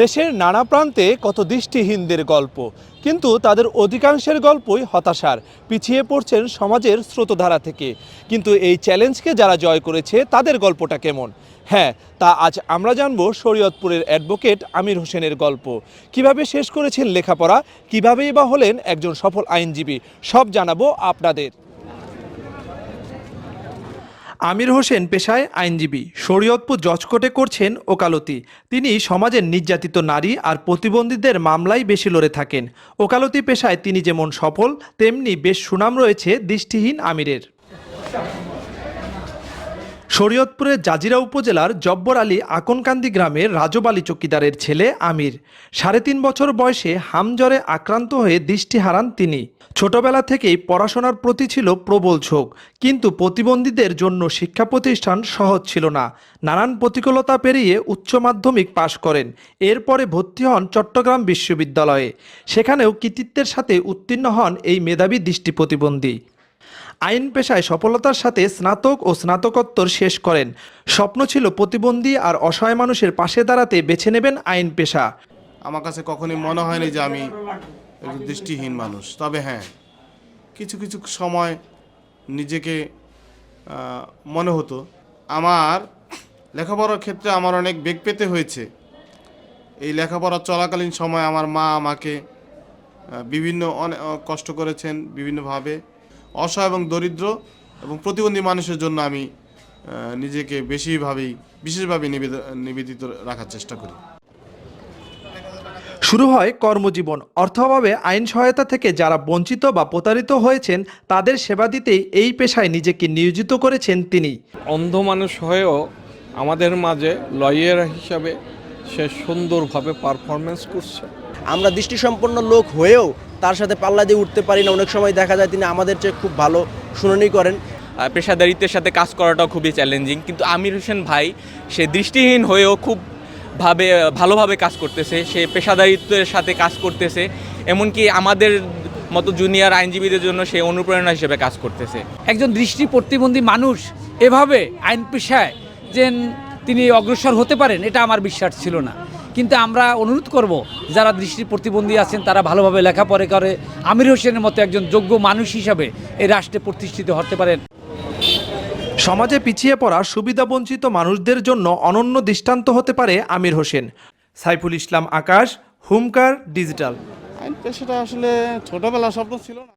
দেশের নানা প্রান্তে কত দৃষ্টিহীনদের গল্প, কিন্তু তাদের অধিকাংশের গল্পই হতাশার, পিছিয়ে পড়ছেন সমাজের স্রোতধারা থেকে। কিন্তু এই চ্যালেঞ্জকে যারা জয় করেছে, তাদের গল্পটা কেমন? হ্যাঁ তা আজ আমরা জানব শরীয়তপুরের অ্যাডভোকেট আমির হোসেনের গল্প। কীভাবে শেষ করেছেন লেখাপড়া, কীভাবেই বা হলেন একজন সফল আইনজীবী, সব জানাব আপনাদের। আমির হোসেন পেশায় আইনজীবী। শরীয়তপুর জজকোর্টে করছেন ওকালতি। তিনি সমাজের নির্যাতিত নারী আর প্রতিবন্ধীদের মামলায় বেশি লড়ে থাকেন। ওকালতি পেশায় তিনি যেমন সফল, তেমনি বেশ সুনাম রয়েছে দৃষ্টিহীন আমিরের। শরীয়তপুরের জাজিরা উপজেলার জব্বর আলী আকনকান্দি গ্রামের রাজব আলী চকিদারের ছেলে আমির। সাড়ে তিন বছর বয়সে হামজ্বরে আক্রান্ত হয়ে দৃষ্টি হারান তিনি। ছোটবেলা থেকেই পড়াশোনার প্রতি ছিল প্রবল ঝোঁক, কিন্তু প্রতিবন্ধীদের জন্য শিক্ষা প্রতিষ্ঠান সহজ ছিল না। নানান প্রতিকূলতা পেরিয়ে উচ্চ মাধ্যমিক পাশ করেন। এরপরে ভর্তি হন চট্টগ্রাম বিশ্ববিদ্যালয়ে। সেখানেও কৃতিত্বের সাথে উত্তীর্ণ হন এই মেধাবী দৃষ্টি প্রতিবন্ধী। আইন পেশায় সফলতার সাথে স্নাতক ও স্নাতকোত্তর শেষ করেন। স্বপ্ন ছিল প্রতিবন্ধী আর অসহায় মানুষের পাশে দাঁড়াতে বেছে নেবেন আইন পেশা। আমার কাছে কখনোই মনে হয়নি যে আমি দৃষ্টিহীন মানুষ, তবে হ্যাঁ কিছু কিছু সময় নিজেকে মনে হতো। আমার লেখাপড়ার ক্ষেত্রে আমার অনেক বেগ পেতে হয়েছে। এই লেখাপড়া চলাকালীন সময় আমার মা আমাকে বিভিন্ন অনেক কষ্ট করেছেন বিভিন্নভাবে। অসহায় এবং দরিদ্র এবং প্রতিবন্ধী মানুষের জন্য আমি নিজেকে বেশিভাবেই বিশেষভাবে নিবেদ- নিবেদিত রাখার চেষ্টা করি। শুরু হয় কর্মজীবন। অর্থাভাবে আইন সহায়তা থেকে যারা বঞ্চিত বা প্রতারিত হয়েছেন তাদের সেবা দিতেই এই পেশায় নিজেকে নিয়োজিত করেছেন তিনি। অন্ধ মানুষ হয়েও আমাদের মাঝে লয়ার হিসাবে সে সুন্দরভাবে পারফরমেন্স করছে। আমরা দৃষ্টিসম্পন্ন লোক হয়েও তার সাথে পাল্লা দিয়ে উঠতে পারি না। অনেক সময় দেখা যায় তিনি আমাদের চেয়ে খুব ভালো শুনানি করেন। পেশাদারিত্বের সাথে কাজ করাটাও খুবই চ্যালেঞ্জিং কিন্তু আমির হোসেন ভাই সে দৃষ্টিহীন হয়েও খুব ভাবে ভালোভাবে কাজ করতেছে। সে পেশাদারিত্বের সাথে কাজ করতেছে। এমনকি আমাদের মতো জুনিয়র আইনজীবীদের জন্য সে অনুপ্রেরণা হিসেবে কাজ করতেছে। একজন দৃষ্টি প্রতিবন্ধী মানুষ এভাবে আইন পেশায় যে তিনি অগ্রসর হতে পারেন এটা আমার বিশ্বাস ছিল না। কিন্তু আমরা অনুরোধ করব যারা দৃষ্টি প্রতিবন্ধী আছেন তারা ভালোভাবে লেখাপড়া করে। আমির হোসেনের মতো একজন যোগ্য মানুষ হিসাবে এই রাষ্ট্রে প্রতিষ্ঠিত হতে পারেন। সমাজে পিছিয়ে পড়া সুবিধাবঞ্চিত মানুষদের জন্য অনন্য দৃষ্টান্ত হতে পারে আমির হোসেন। সাইফুল ইসলাম আকাশ হুমকার ডিজিটাল। সেটা আসলে ছোটবেলা স্বপ্ন ছিল না।